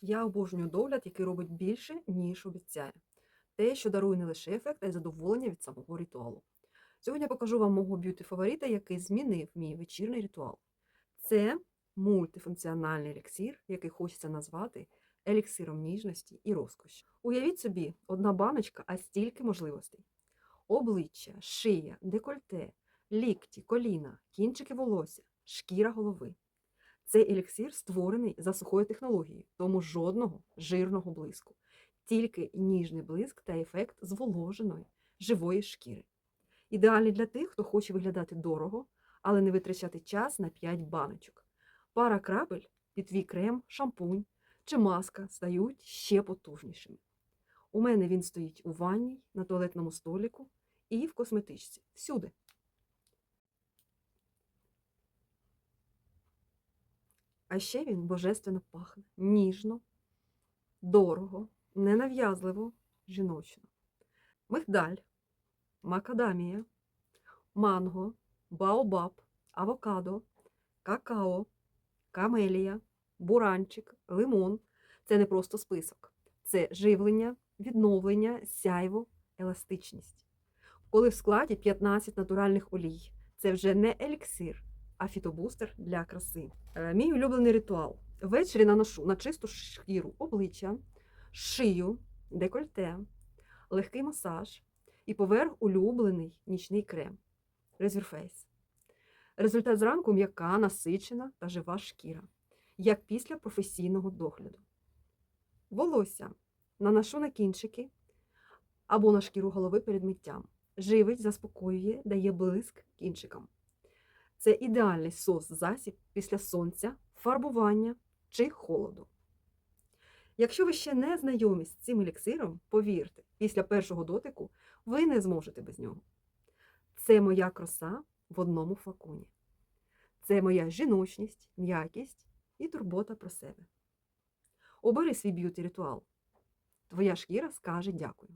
Я обожнюю догляд, який робить більше, ніж обіцяє. Те, що дарує не лише ефект, а й задоволення від самого ритуалу. Сьогодні я покажу вам мого б'юті-фаворита, який змінив мій вечірній ритуал. Це мультифункціональний еліксир, який хочеться назвати еліксиром ніжності і розкоші. Уявіть собі, одна баночка, а стільки можливостей: обличчя, шия, декольте, лікті, коліна, кінчики волосся, шкіра голови. Цей еліксир створений за сухою технологією, тому жодного жирного блиску, тільки ніжний блиск та ефект зволоженої живої шкіри. Ідеальний для тих, хто хоче виглядати дорого, але не витрачати час на 5 баночок. Пара крапель під твій крем, шампунь чи маска стають ще потужнішими. У мене він стоїть у ванній, на туалетному столику і в косметичці. Всюди. А ще він божественно пахне, ніжно, дорого, ненав'язливо, жіночно. Мигдаль, макадамія, манго, баобаб, авокадо, какао, камелія, буранчик, лимон це не просто список, це живлення, відновлення, сяйво, еластичність. Коли в складі 15 натуральних олій, це вже не еліксир, а фітобустер для краси. Е, Мій улюблений ритуал. Ввечері наношу на чисту шкіру обличчя, шию, декольте, легкий масаж і поверх улюблений нічний крем Reserve Результат зранку м'яка, насичена та жива шкіра, як після професійного догляду. Волосся наношу на кінчики або на шкіру голови перед миттям. Живить, заспокоює, дає блиск кінчикам. Це ідеальний сос-засіб після сонця, фарбування чи холоду. Якщо ви ще не знайомі з цим еліксиром, повірте, після першого дотику ви не зможете без нього. Це моя краса в одному флаконі. Це моя жіночність, м'якість і турбота про себе. Обери свій б'юті ритуал. Твоя шкіра скаже дякую.